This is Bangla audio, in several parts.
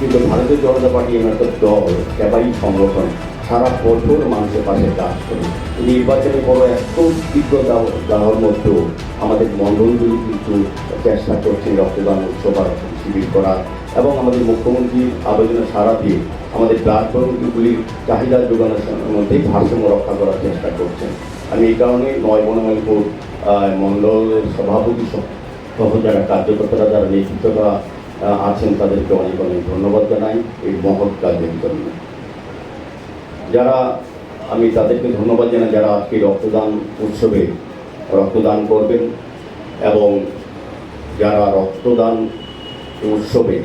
কিন্তু ভারতীয় জনতা পার্টি এমন একটা দল একেবারেই সংগঠন, সারা বছর মানুষের পাশে কাজ করে। নির্বাচনে বড় এত তীব্র দাও- দাওয়ার মধ্যেও আমাদের মন্ডলগুলি কিন্তু চেষ্টা করছে রক্তদান উৎসব শিবির করা এবং আমাদের মুখ্যমন্ত্রীর আবেদনে সারা দিয়ে আমাদের ব্লাড ব্যাঙ্কগুলির চাহিদা যোগানোর মধ্যেই ভারসাম্য রক্ষা করার চেষ্টা করছেন। আমি এই কারণে নয় বনমালীপুর মণ্ডলের সভাপতি সহ যারা কার্যকর্তারা, যারা নেতৃত্বরা আছেন তাদেরকে অনেক অনেক ধন্যবাদ জানাই এই মহৎ কাজের জন্য। যারা আমি তাদেরকে ধন্যবাদ জানাই যারা আজকে রক্তদান উৎসবে রক্তদান করবেন এবং যারা রক্তদান উৎসবে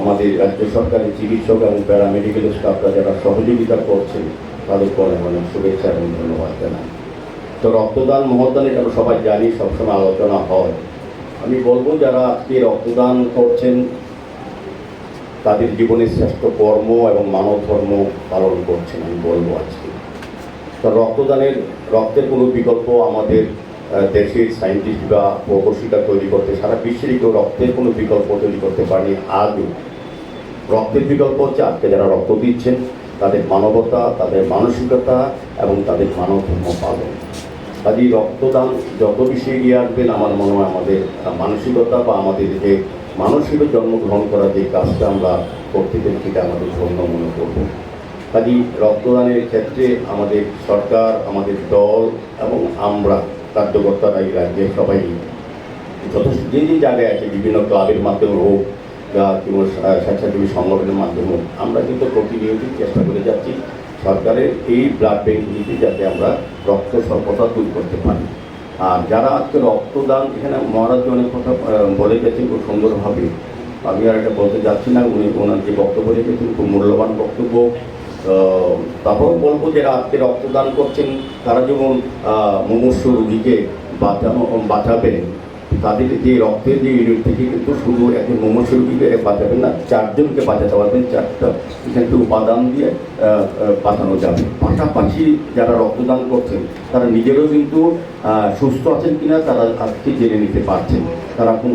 আমাদের রাজ্য সরকারের চিকিৎসক এবং প্যারামেডিক্যাল স্টাফরা যারা সহযোগিতা করছেন, তাদেরকে অনেক অনেক শুভেচ্ছা এবং ধন্যবাদ জানাই। তো রক্তদান মহদান এটা সবাই জানি, সবসময় আলোচনা হয়। আমি বলব, যারা আজকে রক্তদান করছেন, তাদের জীবনের শ্রেষ্ঠ কর্ম এবং মানব ধর্ম পালন করছেন, আমি বলব আজকে। তো রক্তদানের, রক্তের কোনো বিকল্প আমাদের দেশের সায়েন্টিস্ট বা প্রকৌশিকা তৈরি করতে, সারা বিশ্বেরই কেউ রক্তের কোনো বিকল্প তৈরি করতে পারেনি আজও। রক্তের বিকল্প হচ্ছে আজকে যারা রক্ত দিচ্ছেন, তাদের মানবতা, তাদের মানসিকতা এবং তাদের মানব ধর্ম পালন। কাজেই রক্তদান যত বেশি এগিয়ে আসবেন আমার মনে হয় আমাদের মানসিকতা বা আমাদের যে মানসিক জন্মগ্রহণ করার যে কাজটা আমরা করতে পেরেছি সেটা আমাদের ধন্য মনে করব। কাজেই রক্তদানের ক্ষেত্রে আমাদের সরকার, আমাদের দল এবং আমরা কার্যকর্তারা এই রাজ্যে সবাই যথেষ্ট যে যে জায়গায় আছে, বিভিন্ন ক্লাবের মাধ্যমে হোক বা কিংবা স্বেচ্ছাসেবী সংগঠনের মাধ্যমে হোক, আমরা কিন্তু প্রতিনিয়তই চেষ্টা করে যাচ্ছি। সরকারের এই ব্লাড ব্যাঙ্কগুলিতে যাতে আমরা রক্ত স্বল্পতা দূর করতে পারি। আর যারা আজকে রক্তদান, এখানে মহারাজ অনেক কথা বলে গেছেন খুব সুন্দরভাবে। আমি আর এটা বলতে যাচ্ছি না, উনি ওনার যে বক্তব্য রেখেছেন খুব মূল্যবান বক্তব্য। তারপর বলব যারা আজকে রক্তদান করছেন, তারা যেমন মুমূর্ষ রুগীকে বাঁচানো, বাঁচাবেন তাদের যে রক্তের যে ইউনিট থেকে কিন্তু শুধু একজন মুমূর্ষ বাঁচাবেন না, চারজনকে বাঁচাতে পারবেন চারটা কিন্তু উপাদান দিয়ে বাঁচানো যাবে। পাশাপাশি যারা রক্তদান করছেন, তারা নিজেরও কিন্তু সুস্থ আছেন কিনা তারা আজকে জেনে নিতে পারছেন। তারা কোন